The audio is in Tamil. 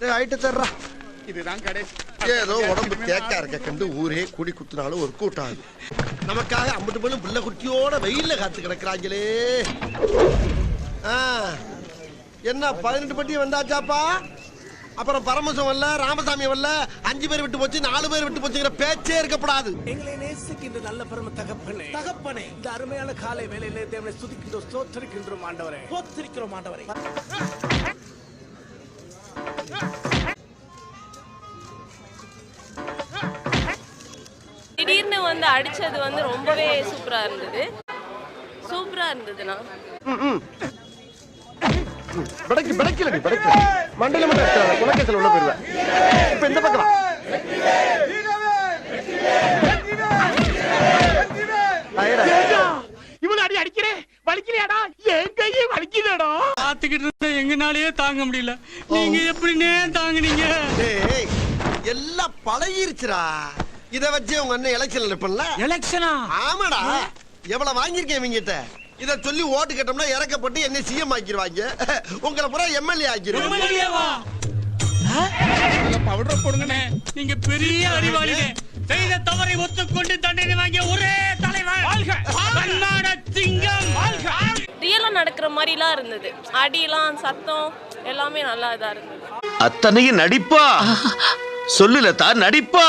ஆயிட்டு தர்றா இதுதான் கடைசி ஏதோ உடம்பு தேக்கா இருக்க கண்டு ஊரே கூடி குத்துனாலும் ஒரு கூட்டாது நமக்காக அம்பட்டு பண்ணும் பிள்ளை குட்டியோட வெயில்ல காத்து கிடக்குறாங்களே. ஆ, என்ன பதினெட்டு பட்டி வந்தாச்சாப்பா? அப்புறம் பரமசம் வரல ராமசாமி வரல அஞ்சு பேர் விட்டு போச்சு நாலு பேர் விட்டு போச்சுங்கிற பேச்சே இருக்கப்படாது எங்களை நேசிக்கின்ற நல்ல பெரும தகப்பனே. தகப்பனே. இந்த அருமையான காலை வேலையிலே தேவனை துதிக்கின்றோம் ஸ்தோத்தரிக்கின்றோம் ஆண்டவரே. ஸ்தோத்தரிக்கிறோம் ஆண்டவரே. திடீர்னு வந்து அடிச்சது வந்து ரொம்பவே சூப்பரா இருந்தது. சூப்பரா இருந்ததுண்ணா படைக்கு படைக்கல நீ படைக்கல. மண்டையில மட்டும் குலக்கேசல் உள்ள போயிருவேன் இப்ப இந்த பக்கம்? இவ்வளவு அடி அடிக்கிறேன். வலிக்கலையாடா? என் கையே வலிக்குதடா பாத்துக்கிட்டு இருந்தா எங்கனாலயே தாங்க முடியல. நீங்க எப்படின்னே தாங்குனீங்க. டேய் எல்லாம் பழகிருச்சுடா. இத வச்சு உங்க அண்ணன் எலெக்ஷன்ல நிப்பல எலெக்ஷனா ஆமாடா. எவ்வளவு வாங்கியிருக்கேன் இவங்கிட்ட? இத சொல்லி ஓட்டு கேட்டோம்னா இறக்கப்பட்டு என்ன சிஎம் ஆக்கிடுவாங்க உங்களை பூரா எம்எல்ஏ ஆக்கிடுவாங்க பவுடர் போடுங்கண்ணே. நீங்க பெரிய அறிவாளினே. செய்த தவறை ஒத்துக்கொண்டு தண்டனை வாங்கிய ஒரே தலைவர் நடக்கிற மாதிரிலாம் இருந்தது. அடிலாம் சத்தம் எல்லாமே நல்லா இதா இருந்தது. அத்தனையும் நடிப்பா. சொல்லுல தான் நடிப்பா.